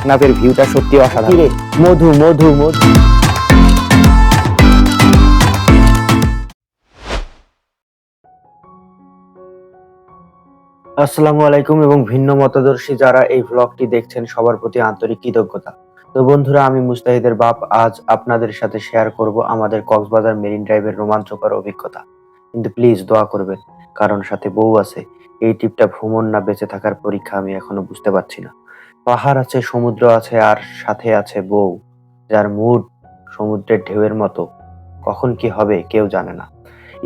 টেকনাফের ভিউটা সত্যি অসাধারণ। মধু মধু মধু। আসসালামু আলাইকুম এবং ভিন্ন মতাদর্শী যারা এই ভ্লগটি দেখছেন, সবার প্রতি আন্তরিক কৃতজ্ঞতা। তো বন্ধুরা, আমি মুস্তাহিদের বাপ। আজ আপনাদের সাথে শেয়ার করব আমাদের কক্সবাজার মেরিন ড্রাইভের রোমাঞ্চকর অভিজ্ঞতা। কিন্তু প্লিজ দোয়া করবেন, কারণ সাথে বউ আছে। এই টিপটা ভ্রমণ না বেঁচে থাকার পরীক্ষা আমি এখনও বুঝতে পারছি না। পাহাড় আছে, সমুদ্র আছে, আর সাথে আছে বউ, যার মুড সমুদ্রের ঢেউয়ের মতো। কখন কি হবে কেউ জানে না।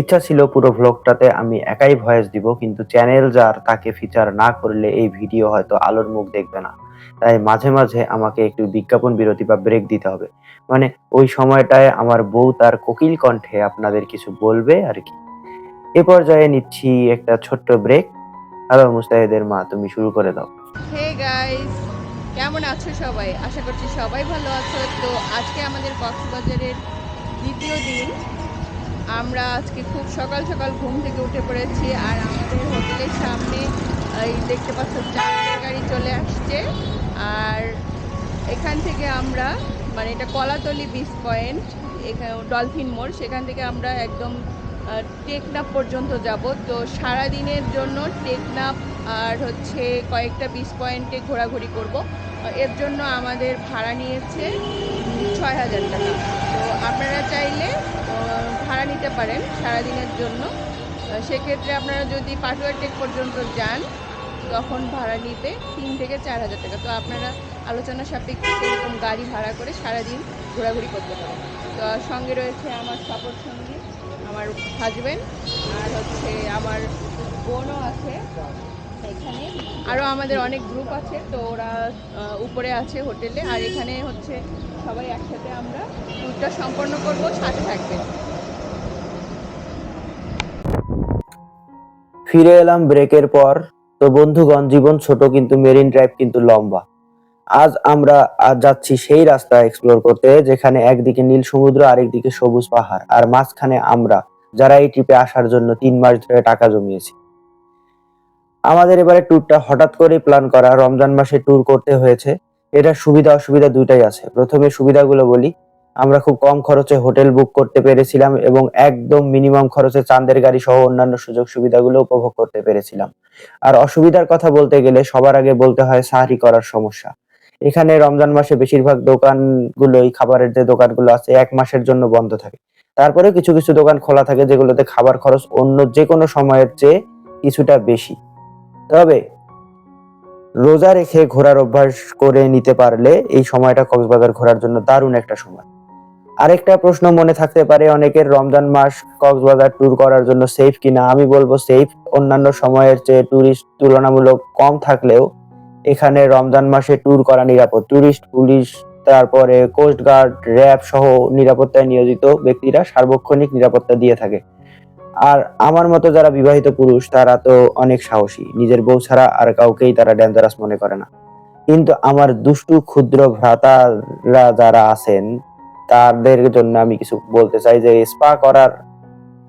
ইচ্ছা ছিল পুরো ভ্লগটাতে আমি একাই ভয়েস দিব, কিন্তু চ্যানেল যার তাকে ফিচার না করলে এই ভিডিও হয়তো আলোর মুখ দেখবে না। তাই মাঝে মাঝে আমাকে একটু বিজ্ঞাপন বিরতি বা ব্রেক দিতে হবে। মানে ওই সময়টায় আমার বউ তার কোকিল কণ্ঠে আপনাদের কিছু বলবে আর কি। এ পর্যায়ে নিচ্ছি একটা ছোট্ট ব্রেক হ্যালো মুস্তাহিদের মা, তুমি শুরু করে দাও। কেমন আছো সবাই? আশা করছি সবাই ভালো আছো। তো আজকে আমাদের কক্সবাজারের দ্বিতীয় দিন। আমরা আজকে খুব সকাল সকাল ঘুম থেকে উঠে পড়েছি আর আমাদের হোটেলের সামনে, এই দেখতে পাচ্ছ, চারটে গাড়ি চলে আসছে। আর এখান থেকে আমরা মানে এটা কলাতলি বিচ পয়েন্ট এখানে ডলফিন মোড়, সেখান থেকে আমরা একদম টেকনাপ পর্যন্ত যাব। তো সারা দিনের জন্য টেকনাপ আর হচ্ছে কয়েকটা বিচ পয়েন্টে ঘোরাঘুরি করব। এর জন্য আমাদের ভাড়া নিয়েছে ছয় হাজার টাকা। তো আপনারা চাইলে ভাড়া নিতে পারেন সারাদিনের জন্য। সেক্ষেত্রে আপনারা যদি পাটুয়া টেক পর্যন্ত যান, তখন ভাড়া নিতে তিন থেকে চার হাজার টাকা। তো আপনারা আলোচনা সাপেক্ষে এরকম গাড়ি ভাড়া করে সারাদিন ঘোরাঘুরি করতে পারেন। তো সঙ্গে রয়েছে আমার সাপোর্ট সঙ্গী, আমার হাজবেন্ড আর হচ্ছে আমার বোনও আছে। আরও আমাদের অনেক গ্রুপ আছে, তো ওরা উপরে আছে হোটেলে আর এখানে হচ্ছে সবাই একসাথে আমরা ট্যুরটা সম্পন্ন করব, সাথে থাকবেন ফিরে এলাম ব্রেকের পর। তো বন্ধুগণ, জীবন ছোট কিন্তু মেরিন ড্রাইভ কিন্তু লম্বা। আজ আমরা যাচ্ছি সেই রাস্তা এক্সপ্লোর করতে, যেখানে একদিকে নীল সমুদ্র, আরেকদিকে সবুজ পাহাড়। আর মাঝখানে আমরা, যারা এই ট্রিপে আসার জন্য তিন মাস ধরে টাকা জমিয়েছি। আমাদের এবারে ট্যুরটা হঠাৎ করে প্ল্যান করা, রমজান মাসে ট্যুর করতে হয়েছে। এটা সুবিধা অসুবিধা দুইটাই আছে। প্রথমে সুবিধাগুলো বলি, আমরা খুব কম খরচে হোটেল বুক করতে পেরেছিলাম এবং একদম মিনিমাম খরচে চাঁদের গাড়ি সহ অন্যান্য সুযোগ সুবিধাগুলো উপভোগ করতে পেরেছিলাম। আর অসুবিধার কথা বলতে গেলে সবার আগে বলতে হয় সাহারি করার সমস্যা। এখানে রমজান মাসে বেশিরভাগ দোকানগুলোই, খাবারের যে দোকানগুলো আছে, এক মাসের জন্য বন্ধ থাকে। তারপরে কিছু কিছু দোকান খোলা থাকে যেগুলোতে খাবার খরচ অন্য যে কোনো সময়ের চেয়ে কিছুটা বেশি। তবে রোজা রেখে ঘোরার অভ্যাস করে নিতে পারলে এই সময়টা কক্সবাজার ঘোরার জন্য দারুণ একটা সময়। আরেকটা প্রশ্ন মনে থাকতে পারে, অনেকের রমজান মাস কক্সবাজার ট্যুর করার জন্য সেফ কিনা? আমি বলব সেফ অন্যান্য সময়ের চেয়ে ট্যুরিস্ট তুলনামূলক কম থাকলেও এখানে রমজান মাসে ট্যুর করা নিরাপদ। ট্যুরিস্ট পুলিশ তারপরে কোস্ট গার্ড র্যাব সহ নিরাপত্তায় নিয়োজিত ব্যক্তিরা সার্বক্ষণিক নিরাপত্তা দিয়ে থাকে। আর আমার মতো যারা বিবাহিত পুরুষ, তারা তো অনেক সাহসী। নিজের বউ ছাড়া আর কাউকেই তারা ডেঞ্জারাস মনে করে না। কিন্তু আমার দুষ্টু, ক্ষুদ্র ভ্রাতারা যারা আছেন, তাদের জন্য আমি কিছু বলতে চাই যে স্পা করার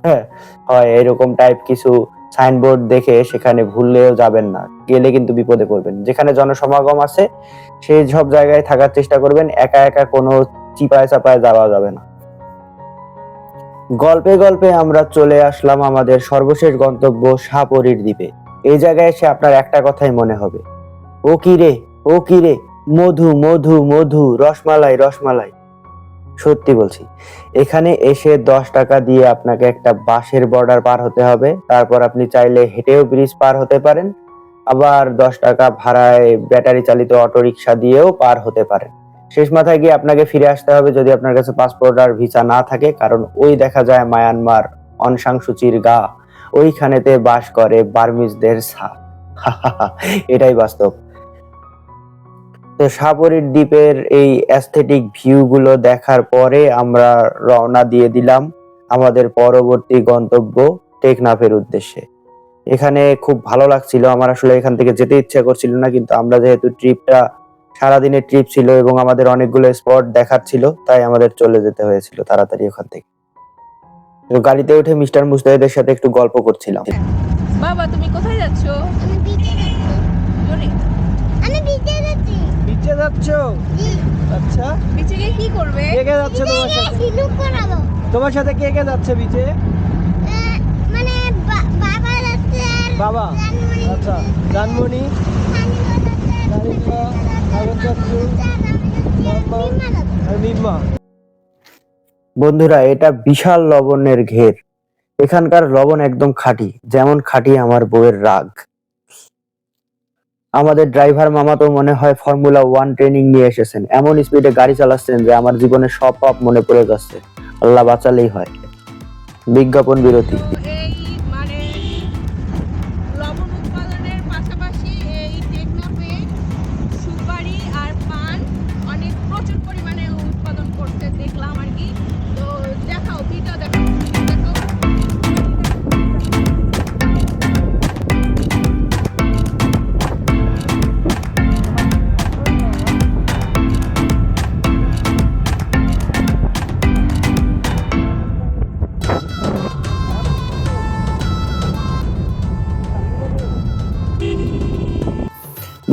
হ্যাঁ হয় এরকম টাইপ কিছু সাইনবোর্ড দেখে সেখানে ভুললেও যাবেন না। গেলে কিন্তু বিপদে পড়বেন। যেখানে জনসমাগম আছে, সেই সব জায়গায় থাকার চেষ্টা করবেন। একা একা কোনো চিপায় চাপায় যাওয়া যাবে না। গল্পে গল্পে আমরা চলে আসলাম আমাদের সর্বশেষ গন্তব্য সাপরির দ্বীপে। এই জায়গায় এসে আপনার একটা কথাই মনে হবে। ও কি রে? ও কি রে? মধু মধু মধু, রসমালাই রসমালাই। সত্যি বলছি, এখানে এসে দশ টাকা দিয়ে আপনাকে একটা বাঁশের বর্ডার পার হতে হবে। তারপর আপনি চাইলে হেঁটেও ব্রিজ পার হতে পারেন। আবার দশ টাকা ভাড়ায় ব্যাটারি চালিত অটোরিকশা দিয়েও পার হতে পারেন। শেষ মাথায় গিয়ে আপনাকে ফিরে আসতে হবে যদি আপনার কাছে পাসপোর্ট আর ভিসা না থাকে, কারণ ওই দেখা যায় মায়ানমার অনসাং সুচির গা। ওইখানেতে বাস করে বার্মিজদের সা। এটাই বাস্তব। তো সাগরের দ্বীপের এই অ্যাস্থেটিক ভিউগুলো দেখার পরে আমরা রওনা দিয়ে দিলাম আমাদের পরবর্তী গন্তব্য টেকনাফের উদ্দেশ্যে। এখানে খুব ভালো লাগছিল। আমার আসলে এখান থেকে যেতে ইচ্ছা করছিল না, কিন্তু আমরা যেহেতু ট্রিপটা সারাদিনের ট্রিপ ছিল এবং আমাদের অনেকগুলো স্পট দেখার ছিল তাই আমাদের চলে যেতে হয়েছিল তাড়াতাড়ি ওখান থেকে। তো গাড়িতে উঠে মিস্টার মুস্তাহিদের সাথে একটু গল্প করছিলাম। বাবা তুমি কোথায় যাচ্ছ? আমি বিচে যাচ্ছি। জোরে। আমি বিচে যাচ্ছি। বিচে যাচ্ছ? আচ্ছা। বিচে গিয়ে কি করবে? কে কে যাচ্ছে তোমার সাথে? সিলুক বানাবো তোমার সাথে কে কে যাচ্ছে বিচে মানে বাবা যাচ্ছে আর বাবা। আচ্ছা। জানমণি। বন্ধুরা, এটা বিশাল লবণের ঘের। এখানকার লবণ একদম খাঁটি, যেমন খাঁটি আমার বউয়ের রাগ। আমাদের ড্রাইভার মামা তো মনে হয় ফর্মুলা ওয়ান ট্রেনিং নিয়ে এসেছেন। এমন স্পিডে গাড়ি চালাচ্ছেন যে আমার জীবনে সব পাপ মনে পড়ে যাচ্ছে। আল্লাহ বাঁচালেই হয়। বিজ্ঞাপন বিরতি।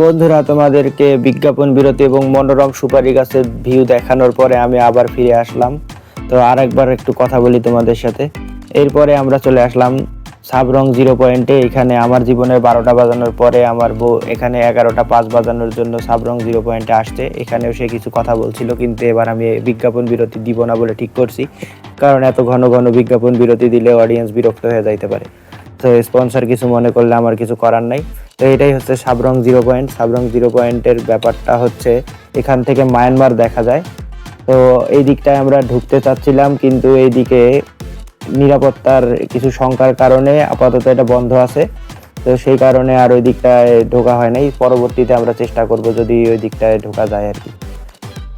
বন্ধুরা, তোমাদেরকে বিজ্ঞাপন বিরতি এবং মনোরম সুপারি গাছের ভিউ দেখানোর পরে আমি আবার ফিরে আসলাম। তো আরেকবার একটু কথা বলি তোমাদের সাথে। এরপরে আমরা চলে আসলাম সাবরং জিরো পয়েন্টে। এখানে আমার জীবনের বারোটা বাজানোর পরে আমার বউ এখানে এগারোটা পাঁচ বাজানোর জন্য সাবরং জিরো পয়েন্টে আসছে। এখানেও সে কিছু কথা বলছিল, কিন্তু এবার আমি বিজ্ঞাপন বিরতি দিব না বলে ঠিক করছি। কারণ এত ঘন ঘন বিজ্ঞাপন বিরতি দিলে অডিয়েন্স বিরক্ত হয়ে যাইতে পারে। তো স্পন্সর কিছু মনে করলে আমার কিছু করার নাই। তো এটাই হচ্ছে Sabrang zero point. Sabrang zero পয়েন্টের ব্যাপারটা হচ্ছে এখান থেকে মায়ানমার দেখা যায়। তো এই দিকটায় আমরা ঢুকতে চাচ্ছিলাম, কিন্তু এইদিকে নিরাপত্তার কিছু শঙ্কার কারণে আপাতত এটা বন্ধ আছে। তো সেই কারণে আর ওই দিকটায় ঢোকা হয় নাই। পরবর্তীতে আমরা চেষ্টা করব যদি ওই দিকটায় ঢোকা যায় আর কি।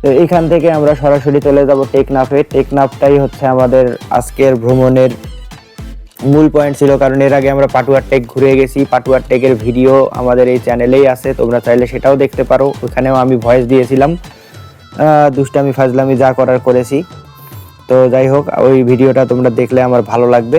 তো এখান থেকে আমরা সরাসরি চলে যাব টেকনাফে। টেকনাফটাই হচ্ছে আমাদের আজকের ভ্রমণের মূল পয়েন্ট ছিল, কারণ এর আগে আমরা পাটুয়ার টেক ঘুরে গেছি। পাটুয়ার টেকের ভিডিও আমাদের এই চ্যানেলেই আছে, তোমরা চাইলে সেটাও দেখতে পারো। ওখানেও আমি ভয়েস দিয়েছিলাম। দুষ্টামি, ফাজলামি যা করার করেছি। তো যাই হোক, ওই ভিডিওটা তোমরা দেখলে আমার ভালো লাগবে।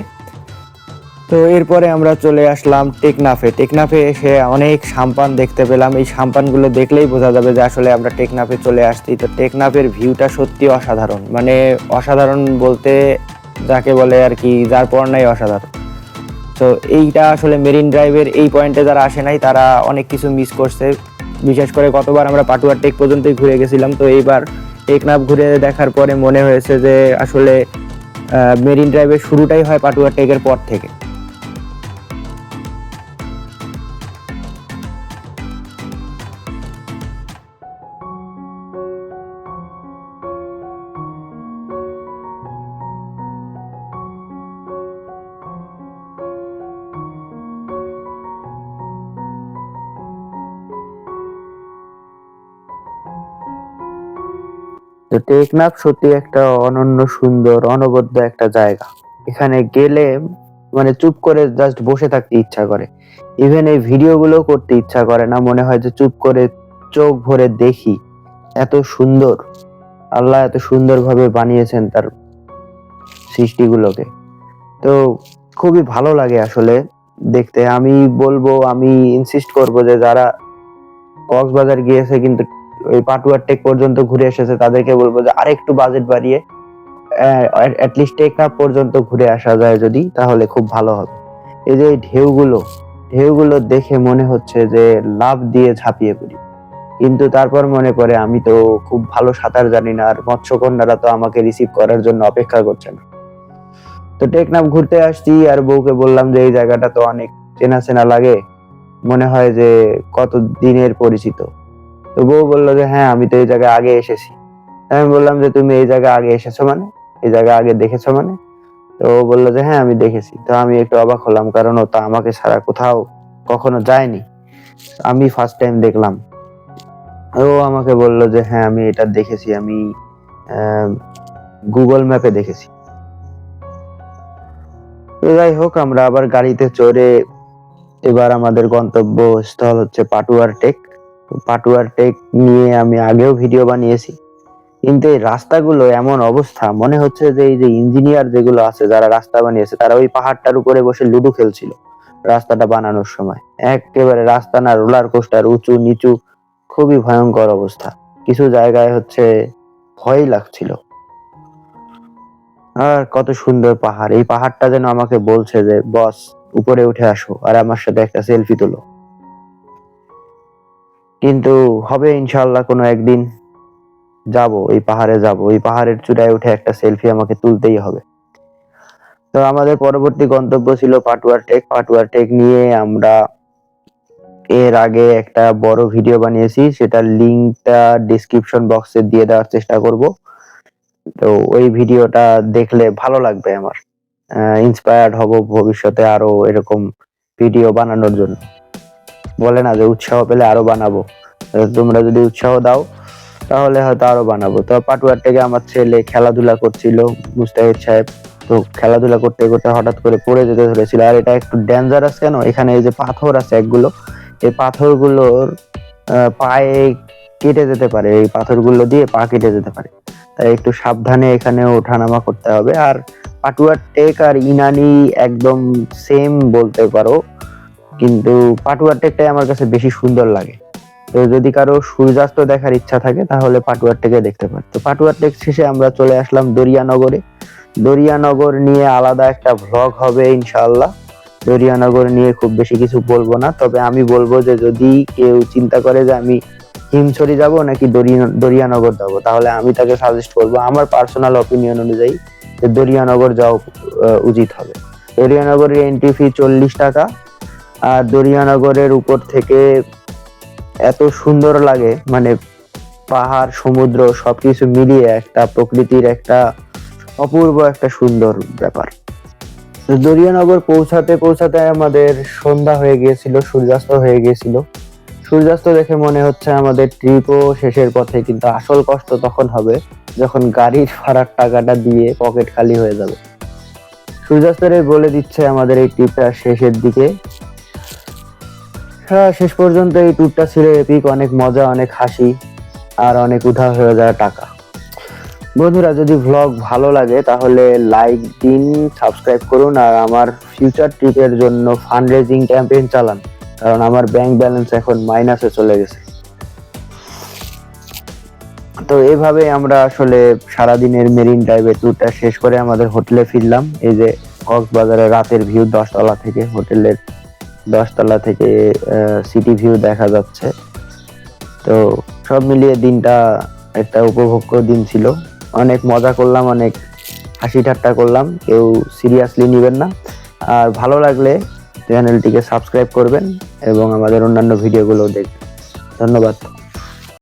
তো এরপরে আমরা চলে আসলাম টেকনাফে টেকনাফে এসে অনেক সাম্পান দেখতে পেলাম। এই সাম্পানগুলো দেখলেই বোঝা যাবে যে আসলে আমরা টেকনাফে চলে আসছি। তো টেকনাফের ভিউটা সত্যি অসাধারণ। মানে অসাধারণ বলতে যাকে বলে আর কি, যার পর নাই অসাধারণ। তো এইটা আসলে মেরিন ড্রাইভের এই পয়েন্টে যারা আসে নাই, তারা অনেক কিছু মিস করছে। বিশেষ করে গতবার আমরা পাটুয়ার টেক পর্যন্তই ঘুরে গেছিলাম, তো এইবার টেকনাফ ঘুরে দেখার পরে মনে হয়েছে যে আসলে মেরিন ড্রাইভের শুরুটাই হয় পাটুয়ার টেকের পর থেকে। তো টেকনাফ সত্যি একটা অনন্য সুন্দর, অনবদ্য একটা জায়গা। এখানে গেলে মানে চুপ করে জাস্ট বসে থাকতে ইচ্ছা করে। ইভেন এই ভিডিওগুলো করতে ইচ্ছা করে না, মনে হয় যে চুপ করে চোখ ভরে দেখি এত সুন্দর। আল্লাহ এত সুন্দরভাবে বানিয়েছেন তার সৃষ্টিগুলোকে। তো খুবই ভালো লাগে আসলে দেখতে। আমি বলব, আমি ইনসিস্ট করব যে যারা কক্সবাজার গিয়েছে কিন্তু ওই পাটুয়ার টেক পর্যন্ত ঘুরে এসেছে, তাদেরকে বলব যে আরেকটু বাজেট বাড়িয়ে অ্যাটলিস্ট টেকনাফ পর্যন্ত ঘুরে আসা যায় যদি, তাহলে খুব ভালো হবে। এই যে ঢেউগুলো ঢেউগুলো দেখে মনে হচ্ছে যে লাভ দিয়ে ঝাঁপিয়ে পড়ি। কিন্তু তারপর মনে পড়ে, আমি তো খুব ভালো সাঁতার জানি না, আর মৎস্যকন্যারা তো আমাকে রিসিভ করার জন্য অপেক্ষা করছে না। তো টেকনাফ ঘুরতে আসছি, আর বউকে বললাম যে এই জায়গাটা তো অনেক চেনা চেনা লাগে, মনে হয় যে কত দিনের পরিচিত। তো বউ বলল যে হ্যাঁ আমি তো এই জায়গায় আগে এসেছি। আমি বললাম যে, তুমি এই জায়গায় আগে এসেছ মানে? এই জায়গা আগে দেখেছ মানে? তো ও বলল যে হ্যাঁ আমি দেখেছি। তো আমি একটু অবাক হলাম, কারণ ও তো আমাকে ছাড়া কোথাও কখনো যায়নি। আমি ফার্স্ট টাইম দেখলাম। ও আমাকে বলল যে হ্যাঁ আমি এটা দেখেছি, আমি গুগল ম্যাপে দেখেছি। যাই হোক, আমরা আবার গাড়িতে চড়ে এবার আমাদের গন্তব্য স্থল হচ্ছে পাটুয়ার টেক। পাটুয়ার টেক নিয়ে আমি আগেও ভিডিও বানিয়েছি। কিন্তু এই রাস্তাগুলো এমন অবস্থা, মনে হচ্ছে যে এই যে ইঞ্জিনিয়ার যেগুলো আছে, যারা রাস্তা বানিয়েছে, তারা ওই পাহাড়টার উপরে বসে লুডো খেলছিল রাস্তাটা বানানোর সময়। একেবারে রাস্তা না, রোলার কোস্টার, উঁচু, নিচু, খুবই ভয়ঙ্কর অবস্থা। কিছু জায়গায় হচ্ছে ভয় লাগছিল। আর কত সুন্দর পাহাড়। এই পাহাড়টা যেন আমাকে বলছে যে, বস, উপরে উঠে আসো, আর আমার সাথে একটা সেলফি তোলো। কিন্তু হবে ইনশাল্লাহ কোনো একদিন। যাব, এই পাহাড়ে যাব। এই পাহাড়ের চূড়ায় উঠে একটা সেলফি আমাকে তুলতেই হবে। তো আমাদের পরবর্তী গন্তব্য ছিল পাটুয়ার টেক। পাটুয়ার টেক নিয়ে আমরা এর আগে একটা বড় ভিডিও বানিয়েছি। সেটার লিঙ্কটা ডিসক্রিপশন বক্সে দিয়ে দেওয়ার চেষ্টা করব। তো ওই ভিডিওটা দেখলে ভালো লাগবে আমার। ইন্সপায়ার্ড হব ভবিষ্যতে আরও এরকম ভিডিও বানানোর জন্য। বলে না যে উৎসাহ পেলে আরও বানাবো। তোমরা যদি উৎসাহ দাও, তাহলে হয়তো আরও বানাবো। তো পাটুয়ার থেকে আমার ছেলে খেলাধুলা করছিল, মুস্তাহিদ সাহেব। তো খেলাধুলা করতে করতে হঠাৎ করে পড়ে যেতে ধরেছিল। আর এটা একটু ডেঞ্জারাস কেন? এখানে এই যে পাথর আছে একগুলো, এই পাথরগুলোর পায়ে কেটে যেতে পারে। এই পাথরগুলো দিয়ে পা কেটে যেতে পারে। তাই একটু সাবধানে এখানে ওঠানামা করতে হবে। আর পাটুয়ার টেক আর ইনানি একদম সেম বলতে পারো। কিন্তু পাটুয়ার টেকটাই আমার কাছে বেশি সুন্দর লাগে। তো যদি কারও সূর্যাস্ত দেখার ইচ্ছা থাকে, তাহলে পাটুয়ার টেকে দেখতে পারে তো পাটুয়ার টেক শেষে আমরা চলে আসলাম দরিয়ানগরে। দরিয়ানগর নিয়ে আলাদা একটা ভ্লগ হবে ইনশাআল্লাহ। দরিয়ানগর নিয়ে খুব বেশি কিছু বলব না, তবে আমি বলব যে যদি কেউ চিন্তা করে যে আমি হিমছড়ি যাব নাকি দরিয়া- দরিয়ানগর যাব, তাহলে আমি তাকে সাজেস্ট করব আমার পার্সোনাল অপিনিয়ন অনুযায়ী যে দরিয়ানগর যাওয়া উচিত হবে। দরিয়ানগরের এন্ট্রি ফি চল্লিশ টাকা আর দরিয়ানগরের উপর থেকে এত সুন্দর লাগে মানে পাহাড়, সমুদ্র, সবকিছু মিলিয়ে একটা প্রকৃতির একটা অপূর্ব একটা সুন্দর ব্যাপার। দরিয়ানগর পৌঁছাতে পৌঁছাতে আমাদের সন্ধ্যা হয়ে গিয়েছিল, সূর্যাস্ত হয়ে গিয়েছিল। সূর্যাস্ত দেখে মনে হচ্ছে আমাদের ট্রিপও শেষের পথে, কিন্তু আসল কষ্ট তখন হবে যখন গাড়ির ভাড়ার টাকাটা দিয়ে পকেট খালি হয়ে যাবে। সূর্যাস্তের বলে দিচ্ছে আমাদের এই ট্রিপটা শেষের দিকে। শেষ পর্যন্ত এই ট্যুরটা ছিল এপিক, অনেক মজা, অনেক হাসি, আর অনেক উধার হয়ে যায় টাকা। বন্ধুরা, যদি ভ্লগ ভালো লাগে, তাহলে লাইক দিন সাবস্ক্রাইব করুন, আর আমার ফিউচার ট্রিপের জন্য ফান্ড রেজিং ক্যাম্পেইন চালান, কারণ আমার ব্যাংক ব্যালেন্স এখন মাইনাসে চলে গেছে। তো এভাবে আমরা আসলে সারাদিনের মেরিন ড্রাইভের ট্যুরটা শেষ করে আমাদের হোটেলে ফিরলাম। এই যে কক্সবাজারের রাতের ভিউ দশতলা থেকে হোটেলের দশতলা থেকে সিটি ভিউ দেখা যাচ্ছে। তো সব মিলিয়ে দিনটা একটা উপভোগ্য দিন ছিল। অনেক মজা করলাম, অনেক হাসি ঠাট্টা করলাম। কেউ সিরিয়াসলি নেবেন না। আর ভালো লাগলে চ্যানেলটিকে সাবস্ক্রাইব করবেন এবং আমাদের অন্যান্য ভিডিওগুলো দেখবেন। ধন্যবাদ।